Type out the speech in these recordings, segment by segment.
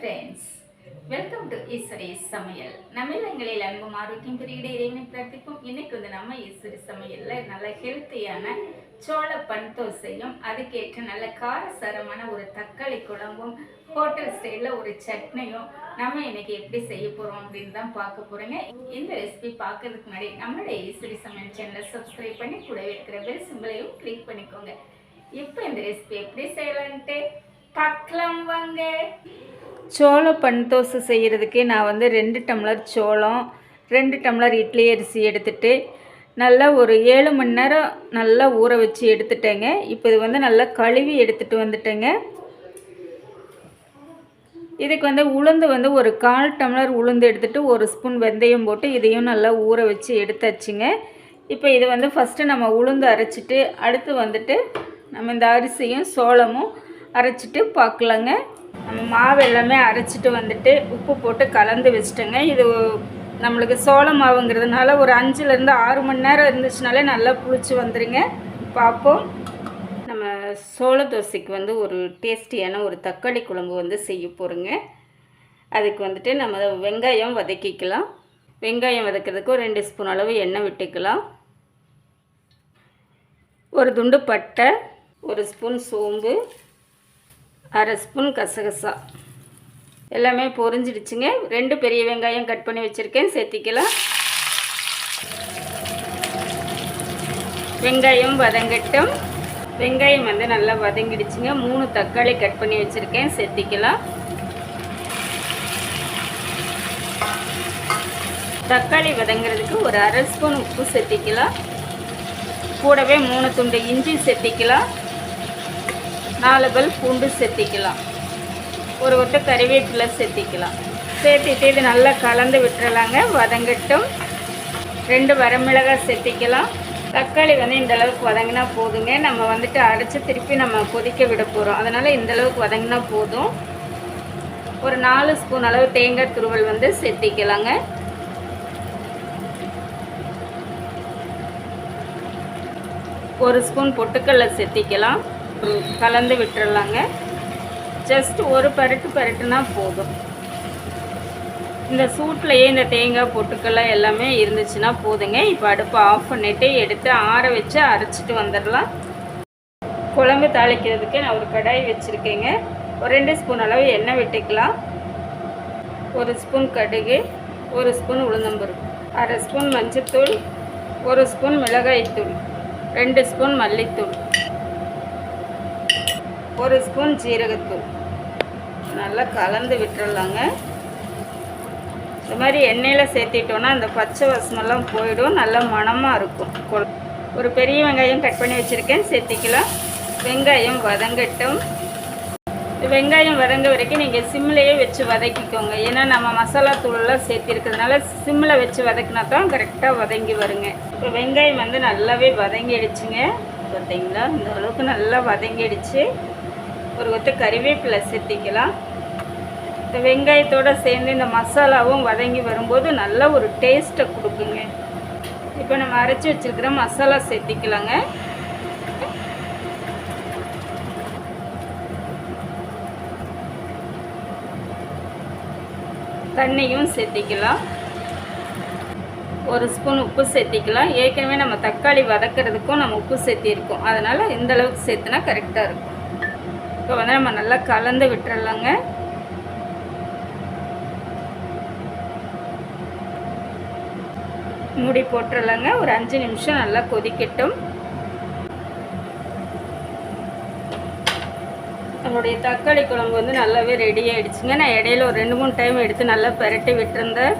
Friends welcome to Eswari சமையல் நம்மளங்களில் அன்பும் ஆரோக்கியம் பெருகிட இறைவனை பிரார்த்திப்போம். இன்னைக்கு வந்து நம்ம ஈஸ்வரி சமையலில் நல்ல ஹெல்த்தியான சோள பன் தோசையும் அதுக்கேற்ற நல்ல காரசாரமான ஒரு தக்காளி குழம்பும் ஹோட்டல் ஸ்டைலில் ஒரு சட்னியும் நம்ம இன்னைக்கு எப்படி செய்ய போகிறோம் அப்படின்னு தான் பார்க்க போகிறோங்க இந்த ரெசிபி பார்க்கறதுக்கு முன்னாடி நம்மளுடைய ஈஸ்வரி சமையல் சேனலை சப்ஸ்கிரைப் பண்ணி கூடவே இருக்கிற பெல் சிம்பிளையும் கிளிக் பண்ணிக்கோங்க. இப்போ இந்த ரெசிபி எப்படி செய்யலான்ட்டு பார்க்கலாம் வாங்க. சோளம் பன் தோசை செய்கிறதுக்கு நான் வந்து ரெண்டு டம்ளர் சோளம் ரெண்டு டம்ளர் இட்லி அரிசி எடுத்துகிட்டு நல்லா ஒரு ஏழு மணி நேரம் நல்லா ஊற வச்சு எடுத்துட்டேங்க. இப்போ இது வந்து நல்லா கழுவி எடுத்துகிட்டு வந்துட்டேங்க. இதுக்கு வந்து உளுந்து வந்து ஒரு கால் டம்ளர் உளுந்து எடுத்துகிட்டு ஒரு ஸ்பூன் வெந்தயம் போட்டு இதையும் நல்லா ஊற வச்சு எடுத்தாச்சுங்க. இப்போ இது வந்து ஃபஸ்ட்டு நம்ம உளுந்து அரைச்சிட்டு அடுத்து வந்துட்டு நம்ம இந்த அரிசியும் சோளமும் அரைச்சிட்டு பார்க்கலாங்க. மாவு எல்லாமே அரைச்சிட்டு வந்துட்டு உப்பு போட்டு கலந்து வச்சுட்டேங்க. இது நம்மளுக்கு சோள மாவுங்கிறதுனால ஒரு அஞ்சுலேருந்து ஆறு மணி நேரம் இருந்துச்சுனாலே நல்லா புளிச்சு வந்துடுங்க பார்ப்போம். நம்ம சோள தோசைக்கு வந்து ஒரு டேஸ்டியான ஒரு தக்காளி குழம்பு வந்து செய்ய போகிறோங்க அதுக்கு வந்துட்டு நம்ம வெங்காயம் வதக்கிக்கலாம். வெங்காயம் வதக்கிறதுக்கு ஒரு ரெண்டு ஸ்பூன் அளவு எண்ணெய் விட்டுக்கலாம். ஒரு துண்டு பட்டை ஒரு ஸ்பூன் சோம்பு அரை ஸ்பூன் கசகசா. எல்லாமே பொரிஞ்சிடுச்சுங்க. ரெண்டு பெரிய வெங்காயம் கட் பண்ணி வச்சுருக்கேன். சேர்த்திக்கலாம். வெங்காயம் வதங்கட்டும். வெங்காயம் வந்து நல்லா வதங்கிடுச்சுங்க. மூணு தக்காளி கட் பண்ணி வச்சுருக்கேன். சேர்த்திக்கலாம். தக்காளி வதங்கிறதுக்கு ஒரு அரை ஸ்பூன் உப்பு சேர்த்திக்கலாம். கூடவே மூணு துண்டு இஞ்சி சேர்த்திக்கலாம். நாலு பல் பூண்டு சேர்த்திக்கலாம் ஒரு ஒட்டு கறிவேப்பிலை சேர்த்திக்கலாம் சேர்த்திட்டு இது நல்லா கலந்து விட்டுறலாங்க. வதங்கட்டும். ரெண்டு வரமிளகாய் சேர்த்திக்கலாம் தக்காளி வந்து இந்த அளவுக்கு வதங்கினா போதுங்க. நம்ம வந்துட்டு அரைச்சி திருப்பி நம்ம கொதிக்க விட போகிறோம் அதனால் இந்த அளவுக்கு வதங்கினா போதும். ஒரு நாலு ஸ்பூன் அளவு தேங்காய் துருவல் வந்து சேர்த்திக்கலாங்க ஒரு ஸ்பூன் பொட்டுக்கடலை சேர்த்திக்கலாம் கலந்து விட்டுறலாங்க. ஜஸ்ட் ஒரு பரட்டு பரட்டுனா போதும். இந்த சூட்லேயே இந்த தேங்காய் பொட்டுக்கெல்லாம் எல்லாமே இருந்துச்சுன்னா போதுங்க. இப்போ அடுப்பை ஆஃப் பண்ணிவிட்டு எடுத்து ஆற வச்சு அரைச்சிட்டு வந்துடலாம். குழம்பு தாளிக்கிறதுக்கு நான் ஒரு கடாய் வச்சுருக்கேங்க. ஒரு ரெண்டு ஸ்பூன் அளவு எண்ணெய் விட்டுக்கலாம். ஒரு ஸ்பூன் கடுகு ஒரு ஸ்பூன் உளுந்தம்பருப்பு அரை ஸ்பூன் மஞ்சத்தூள் ஒரு ஸ்பூன் மிளகாய்த்தூள் ரெண்டு ஸ்பூன் மல்லித்தூள். ஒரு ஸ்பூன் ஜீரகத்தூள் நல்லா கலந்து விட்டுடலாங்க இந்த மாதிரி எண்ணெயில் சேர்த்திட்டோன்னா அந்த பச்சை வசமெல்லாம் போயிடும். நல்லா மணமாக இருக்கும். ஒரு பெரிய வெங்காயம் கட் பண்ணி வச்சுருக்கேன். சேர்த்திக்கலாம். வெங்காயம் வதங்கட்டும். வெங்காயம் வதங்க வரைக்கும் நீங்கள் சிம்லேயே வச்சு வதக்கிக்கோங்க. ஏன்னா நம்ம மசாலா தூளெல்லாம் சேர்த்திருக்கிறதுனால சிம்மில் வச்சு வதக்கினா தான் கரெக்டாக வதங்கி வருங்க. இப்போ வெங்காயம் வந்து நல்லாவே வதங்கிடுச்சுங்க. பார்த்தீங்களா? இந்த அளவுக்கு நல்லா வதங்கிடுச்சு. ஒரு கொத்து கறிவேப்பிலை சேர்த்திக்கலாம் இந்த வெங்காயத்தோடு சேர்ந்து இந்த மசாலாவும் வதங்கி வரும்போது நல்ல ஒரு டேஸ்ட்டை கொடுக்குங்க. இப்போ நம்ம அரைச்சி வச்சுருக்கிற மசாலா சேர்த்திக்கலாங்க. தண்ணியும் சேர்த்திக்கலாம். ஒரு ஸ்பூன் உப்பு சேர்த்திக்கலாம். ஏற்கனவே நம்ம தக்காளி வதக்கிறதுக்கும் நம்ம உப்பு சேர்த்திருக்கோம். அதனால் இந்த அளவுக்கு சேர்த்துனா கரெக்டாக இருக்கும். இப்போ வந்து நம்ம நல்லா கலந்து விட்டுறலாங்க. மூடி போட்டுடலாங்க ஒரு அஞ்சு நிமிஷம் நல்லா கொதிக்கட்டும். நம்மளுடைய தக்காளி குழம்பு வந்து நல்லாவே ரெடி ஆகிடுச்சுங்க நான் இடையில ஒரு ரெண்டு மூணு டைம் எடுத்து நல்லா பரட்டி விட்டுருந்தேன்.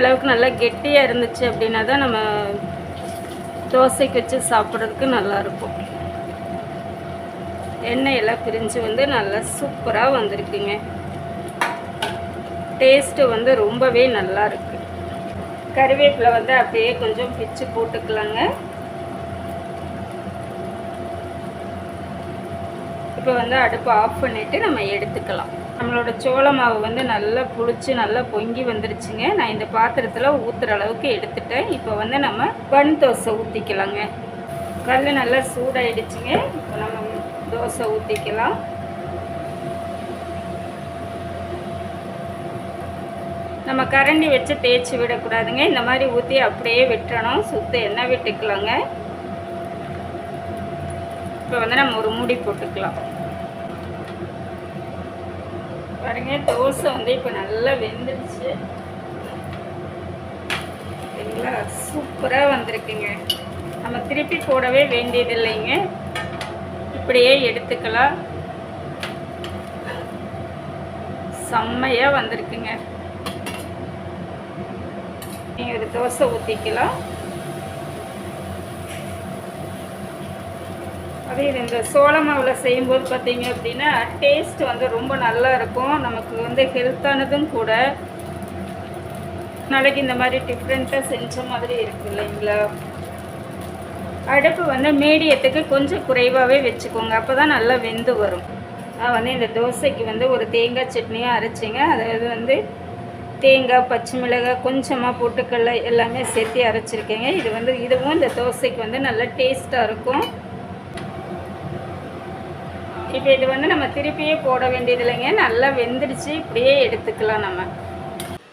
அளவுக்கு நல்லா கெட்டியாக இருந்துச்சு அப்படின்னா தான் நம்ம தோசைக்கு வச்சு சாப்பிட்றதுக்கு நல்லாயிருக்கும் எண்ணெய் எல்லாம் பிரிஞ்சு வந்து நல்லா சூப்பராக வந்திருக்குங்க. டேஸ்ட்டு வந்து ரொம்பவே நல்லா இருக்கு. கருவேப்பிலை வந்து அப்படியே கொஞ்சம் பிச்சு போட்டுக்கலாங்க. இப்போ வந்து அடுப்பை ஆஃப் பண்ணிவிட்டு நம்ம எடுத்துக்கலாம். நம்மளோட சோள மாவு வந்து நல்லா புளிச்சு நல்லா பொங்கி வந்துருச்சுங்க. நான் இந்த பாத்திரத்தில் ஊற்றுற அளவுக்கு எடுத்துட்டேன். இப்போ வந்து நம்ம பன் தோசை ஊற்றிக்கலாங்க கல் நல்லா சூடாயிடுச்சுங்க. இப்போ நம்ம தோசை ஊற்றிக்கலாம் நம்ம கரண்டி வச்சு தேய்ச்சி விடக்கூடாதுங்க. இந்த மாதிரி ஊற்றி அப்படியே விட்டுறணும். சுத்த எண்ணெய் விட்டுக்கலாங்க. இப்போ வந்து நம்ம ஒரு மூடி போட்டுக்கலாம். பாருங்க தோசை வந்து இப்போ நல்லா வெந்துடுச்சு சரிங்களா சூப்பராக வந்திருக்குங்க. நம்ம திருப்பி போடவே வேண்டியது இல்லைங்க இப்படியே எடுத்துக்கலாம். செம்மையாக வந்திருக்குங்க. நீங்கள் ஒரு தோசை ஊற்றிக்கலாம் அதே இது இந்த சோள மாவில் செய்யும்போது பார்த்தீங்க அப்படின்னா டேஸ்ட் வந்து ரொம்ப நல்லா இருக்கும். நமக்கு வந்து ஹெல்த்தானதும் கூட. நாளைக்கு இந்த மாதிரி டிஃப்ரெண்ட்டாக செஞ்ச மாதிரி இருக்குது இல்லைங்களா? அடுப்பு வந்து மீடியத்துக்கு கொஞ்சம் குறைவாகவே வச்சுக்கோங்க. அப்போ தான் நல்லா வெந்து வரும். நான் வந்து இந்த தோசைக்கு வந்து ஒரு தேங்காய் சட்னியும் அரைச்சிங்க. அதாவது வந்து தேங்காய் பச்சை மிளகாய் கொஞ்சமாக பொட்டுக்கடலை எல்லாமே சேர்த்து அரைச்சிருக்கேங்க. இது வந்து இதுவும் இந்த தோசைக்கு வந்து நல்லா டேஸ்ட்டாக இருக்கும். இப்போ இது வந்து நம்ம திருப்பியே போட வேண்டியது இல்லைங்க. நல்லா வெந்துடுச்சு. இப்படியே எடுத்துக்கலாம் நம்ம.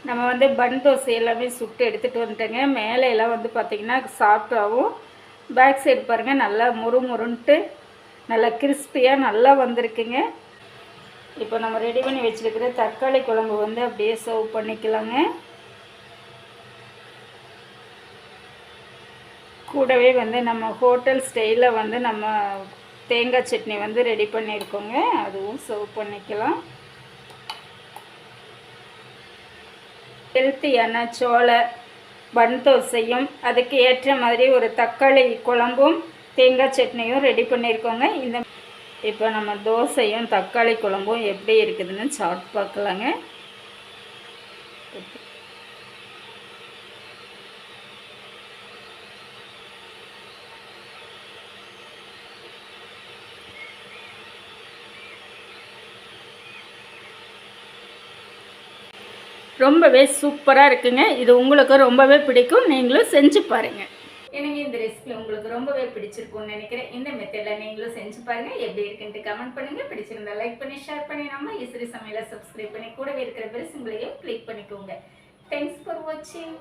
நம்ம வந்து பன் தோசை எல்லாமே சுட்டு எடுத்துகிட்டு வந்துட்டேங்க. மேலே எல்லாம் வந்து பார்த்திங்கன்னா சாஃப்டாகவும் பேக் சைடு பாருங்கள் நல்லா முறு முருன்ட்டு நல்லா கிறிஸ்பியாக நல்லா வந்திருக்குங்க. இப்போ நம்ம ரெடி பண்ணி வச்சுருக்கிற தக்காளி குழம்பு வந்து அப்படியே சர்வ் பண்ணிக்கலாங்க. கூடவே வந்து நம்ம ஹோட்டல் ஸ்டைலில் வந்து நம்ம தேங்காய் சட்னி வந்து ரெடி பண்ணியிருக்கோங்க. அதுவும் சர்வ் பண்ணிக்கலாம். ஹெல்த்தியான சோளை பன் தோசையும் அதுக்கு ஏற்ற மாதிரி ஒரு தக்காளி குழம்பும் தேங்காய் சட்னியும் ரெடி பண்ணியிருக்கோங்க இந்த இப்போ நம்ம தோசையும் தக்காளி குழம்பும் எப்படி இருக்குதுன்னு சாப்பிட்டு பார்க்கலாங்க. ரொம்பவே சூப்பராக இருக்குங்க. இது உங்களுக்கு ரொம்பவே பிடிக்கும். நீங்களும் செஞ்சு பாருங்கள் எனக்கு இந்த ரெசிபி உங்களுக்கு ரொம்பவே பிடிச்சிருக்கும்னு நினைக்கிறேன். இந்த மெத்தடில் நீங்களும் செஞ்சு பாருங்கள் எப்படி இருக்குன்ட்டு கமெண்ட் பண்ணுங்கள் பிடிச்சிருந்தா லைக் பண்ணி ஷேர் பண்ணி நம்ம இசிறி சமையலை சப்ஸ்கிரைப் பண்ணி கூடவே இருக்கிற பெருசுங்களையும் கிளிக் பண்ணிக்கோங்க. தேங்க்ஸ் ஃபார் வாட்சிங்